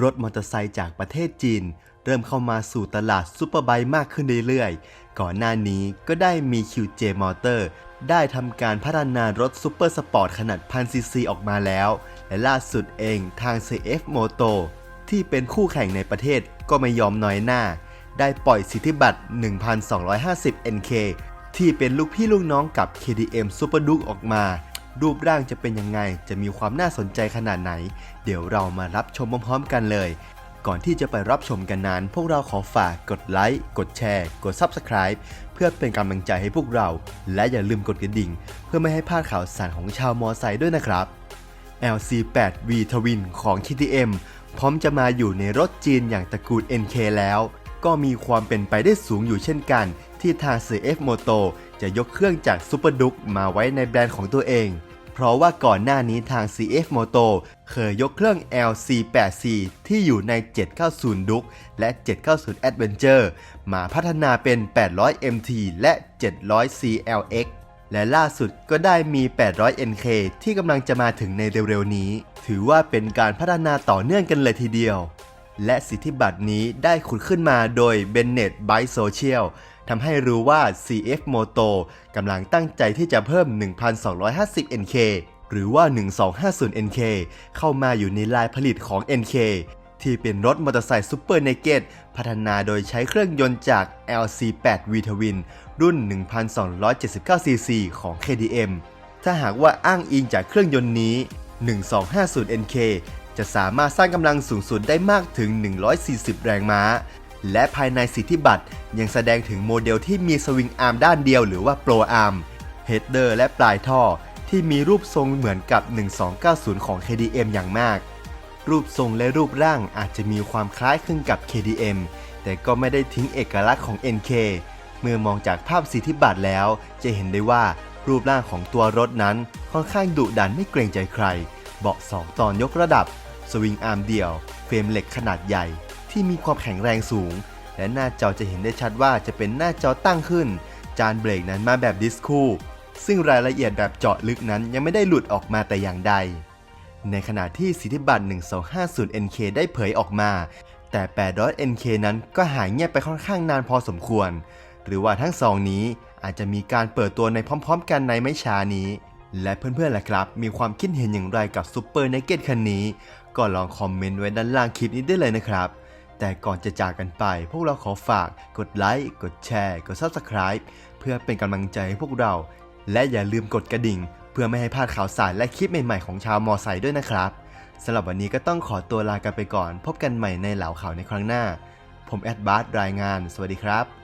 รถมอเตอร์ไซค์จากประเทศจีน เริ่มเข้ามาสู่ตลาดซูเปอร์ไบค์มากขึ้นเรื่อยๆ ก่อนหน้านี้ก็ได้มี QJ Motor ได้ทำการพัฒนารถซูเปอร์สปอร์ตขนาดพันซีซีออกมาแล้ว และล่าสุดเองทาง CF Moto ที่เป็นคู่แข่งในประเทศก็ไม่ยอมน้อยหน้า ได้ปล่อยสิทธิบัตร 1,250 NK ที่เป็นลูกพี่ลูกน้องกับ KDM Super Duke ออกมา รูปร่างจะเป็นยังไง จะมีความน่าสนใจขนาดไหน เดี๋ยวเรามารับชมพร้อมๆกันเลย ก่อนที่จะไปรับชมกันนั้น พวกเราขอฝากกดไลค์ กดแชร์ กด Subscribe เพื่อเป็นกำลังใจให้พวกเรา และอย่าลืมกดกระดิ่ง เพื่อไม่ให้พลาดข่าวสารของชาวมอไซค์ด้วยนะครับ LC8V Twin ของ KTM พร้อมจะมาอยู่ในรถจีนอย่างตระกูล NK แล้ว ก็มีความเป็นไปได้สูงอยู่เช่นกัน ที่ทาง CF Moto จะยกเครื่องจาก Super Duke มาไว้ในแบรนด์ของตัวเอง เพราะว่าก่อนหน้านี้ทาง CF Moto เคยยกเครื่อง LC8C ที่อยู่ใน 790 Duke และ 790 Adventure มาพัฒนาเป็น 800 MT และ 700 CLX และล่าสุดก็ได้มี 800 NK ที่กำลังจะมาถึงในเร็วๆนี้ ถือว่าเป็นการพัฒนาต่อเนื่องกันเลยทีเดียว และสิทธิบัตรนี้ได้ขุดขึ้นมาโดย Bennett by Social ทำให้รู้ว่า CF Moto กำลังตั้งใจที่จะเพิ่ม 1,250 NK หรือว่า 1250 NK เข้ามาอยู่ในลายผลิตของ NK ที่เป็นรถมอเตอร์ไซค์ซูเปอร์เนเกตพัฒนาโดยใช้เครื่องยนต์จาก LC8V Twin รุ่น 1279cc ของ KDM ถ้าหากว่าอ้างอิงจากเครื่องยนต์นี้ 1250 NK จะสามารถสร้างกำลังสูงสุดได้มากถึง 140 แรงม้า และภายในสิทธิบัตรยังแสดงถึงโมเดลที่มีสวิงอาร์มด้านเดียวหรือว่าโปรอาร์มเฮดเดอร์และปลายท่อที่มีรูปทรงเหมือนกับ 1290 ของ KDM อย่างมาก รูปทรงและรูปร่างอาจจะมีความคล้ายคลึงกับ KDM แต่ก็ไม่ได้ทิ้งเอกลักษณ์ของ NK เมื่อมองจากภาพสิทธิบัตรแล้ว จะเห็นได้ว่ารูปร่างของตัวรถนั้นค่อนข้างดุดันไม่เกรงใจใคร เบาะสองตอนยกระดับ สวิงอาร์มเดี่ยว เฟรมเหล็กขนาดใหญ่ ที่มีความแข็งแรงสูง และหน้าจอจะเห็นได้ชัดว่าจะเป็นหน้าจอตั้งขึ้น จานเบรกนั้นมาแบบดิสคูซึ่งรายละเอียดแบบเจาะลึกนั้นยังไม่ได้หลุดออกมาแต่อย่างใด ในขณะที่สิทธิบัตร 1250 NK ได้เผยออกมา แต่ 800 NK นั้นก็หายเงียบไปค่อนข้างนานพอสมควร หรือว่าทั้งสองนี้อาจจะมีการเปิดตัวในพร้อม ๆ กันในไม่ช้านี้ และเพื่อนๆล่ะครับ มีความคิดเห็นอย่างไรกับซูเปอร์เนเกตคันนี้ ก็ลองคอมเมนต์ไว้ด้านล่างคลิปนี้ได้เลยนะครับ แต่ก่อนจะจากกันไป พวกเราขอฝากกดไลค์ กดแชร์ กด Subscribe เพื่อเป็นกำลังใจให้พวกเรา และอย่าลืมกดกระดิ่ง เพื่อไม่ให้พลาดข่าวสารและคลิปใหม่ๆของชาวมอไซค์ด้วยนะครับสำหรับวันนี้ก็ต้องขอตัวลากันไปก่อน พบกันใหม่ในเหล่าข่าวในครั้งหน้า ผมแอดบาร์รายงาน สวัสดีครับ